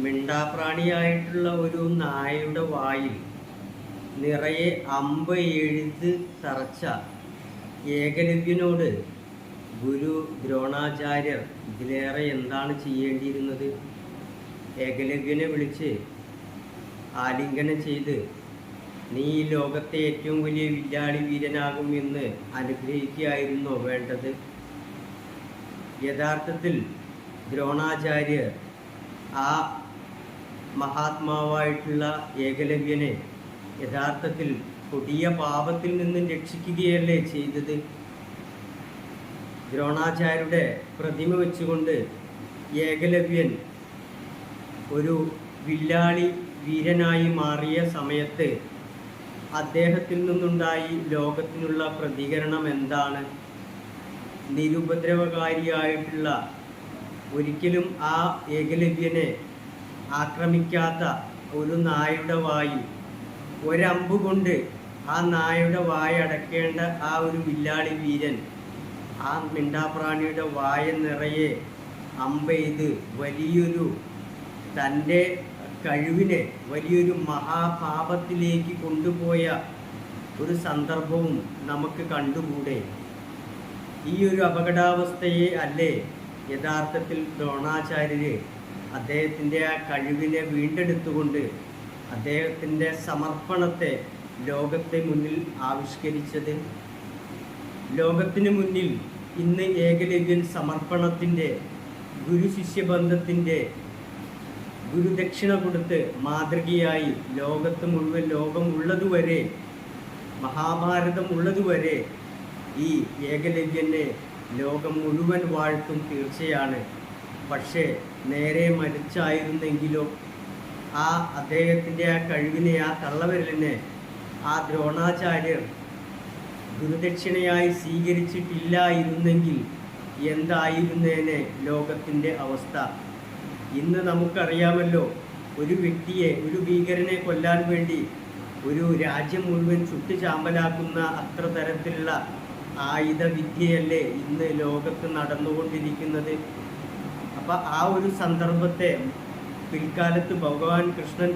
മിണ്ടാപ്രാണിയായിട്ടുള്ള ഒരു നായയുടെ വായിൽ നിറയെ അമ്പ് എഴുത് തറച്ച ഏകലവ്യനോട് ഗുരു ദ്രോണാചാര്യർ ഇതിലേറെ എന്താണ് ചെയ്യേണ്ടിയിരുന്നത്? ഏകലവ്യനെ വിളിച്ച് ആലിംഗനം ചെയ്ത് നീ ഈ ലോകത്തെ ഏറ്റവും വലിയ വില്ലാളി വീരനാകും എന്ന് അനുഗ്രഹിക്കുകയായിരുന്നോ വേണ്ടത്? യഥാർത്ഥത്തിൽ ദ്രോണാചാര്യർ ആ മഹാത്മാവായിട്ടുള്ള ഏകലവ്യനെ യഥാർത്ഥത്തിൽ കൊടിയ പാപത്തിൽ നിന്നും രക്ഷിക്കുകയല്ലേ ചെയ്തത്? ദ്രോണാചാര്യരുടെ പ്രതിമ വെച്ചുകൊണ്ട് ഏകലവ്യൻ ഒരു വില്ലാളി വീരനായി മാറിയ സമയത്ത് അദ്ദേഹത്തിൽ നിന്നുണ്ടായി ലോകത്തിനുള്ള പ്രതികരണം എന്താണ്? നിരുപദ്രവകാരിയായിട്ടുള്ള ഒരിക്കലും ആ ഏകലവ്യനെ ആക്രമിക്കാത്ത ഒരു നായുടെ വായു. ഒരമ്പ് കൊണ്ട് ആ നായുടെ വായ അടക്കേണ്ട ആ ഒരു വില്ലാളി വീരൻ ആ മിണ്ടാപ്രാണിയുടെ വായ നിറയെ അമ്പെയ്ത് വലിയൊരു തന്റെ കഴിവിനെ വലിയൊരു മഹാപാപത്തിലേക്ക് കൊണ്ടുപോയ ഒരു സന്ദർഭവും നമുക്ക് കണ്ടുകൂടെ? ഈ ഒരു അപകടാവസ്ഥയെ അല്ലേ യഥാർത്ഥത്തിൽ ദ്രോണാചാര്യര് അദ്ദേഹത്തിന്റെ ആ കഴിവിനെ വീണ്ടെടുത്തുകൊണ്ട് അദ്ദേഹത്തിന്റെ സമർപ്പണത്തെ ലോകത്തെ മുന്നിൽ ആവിഷ്കരിച്ചത്. ലോകത്തിന് മുന്നിൽ ഇന്ന് ഏകലവ്യൻ സമർപ്പണത്തിന്റെ ഗുരു ശിഷ്യബന്ധത്തിന്റെ ഗുരുദക്ഷിണ കൊടുത്ത് മാതൃകയായി ലോകത്ത് മുഴുവൻ ലോകം ഉള്ളതുവരെ മഹാഭാരതം ഉള്ളതുവരെ ഈ ഏകലവ്യനെ ലോകം മുഴുവൻ വാഴ്ത്തും തീർച്ചയാണ്. പക്ഷേ നേരെ മരിച്ചായിരുന്നെങ്കിലോ ആ അദ്ദേഹത്തിന്റെ ആ കഴിവിനെ ആ തള്ളവിരലിനെ ആ ദ്രോണാചാര്യർ ഗുരുദക്ഷിണയായി സ്വീകരിച്ചിട്ടില്ലായിരുന്നെങ്കിൽ എന്തായിരുന്നേനെ ലോകത്തിന്റെ അവസ്ഥ? ഇന്ന് നമുക്കറിയാമല്ലോ ഒരു വ്യക്തിയെ ഒരു ഭീകരനെ കൊല്ലാൻ വേണ്ടി ഒരു രാജ്യം മുഴുവൻ ചുട്ടുചാമ്പലാക്കുന്ന അത്ര തരത്തിലുള്ള ആയുധ വിദ്യയല്ലേ ഇന്ന് ലോകത്ത് നടന്നുകൊണ്ടിരിക്കുന്നത്? അപ്പം ആ ഒരു സന്ദർഭത്തെ പിൽക്കാലത്ത് ഭഗവാൻ കൃഷ്ണൻ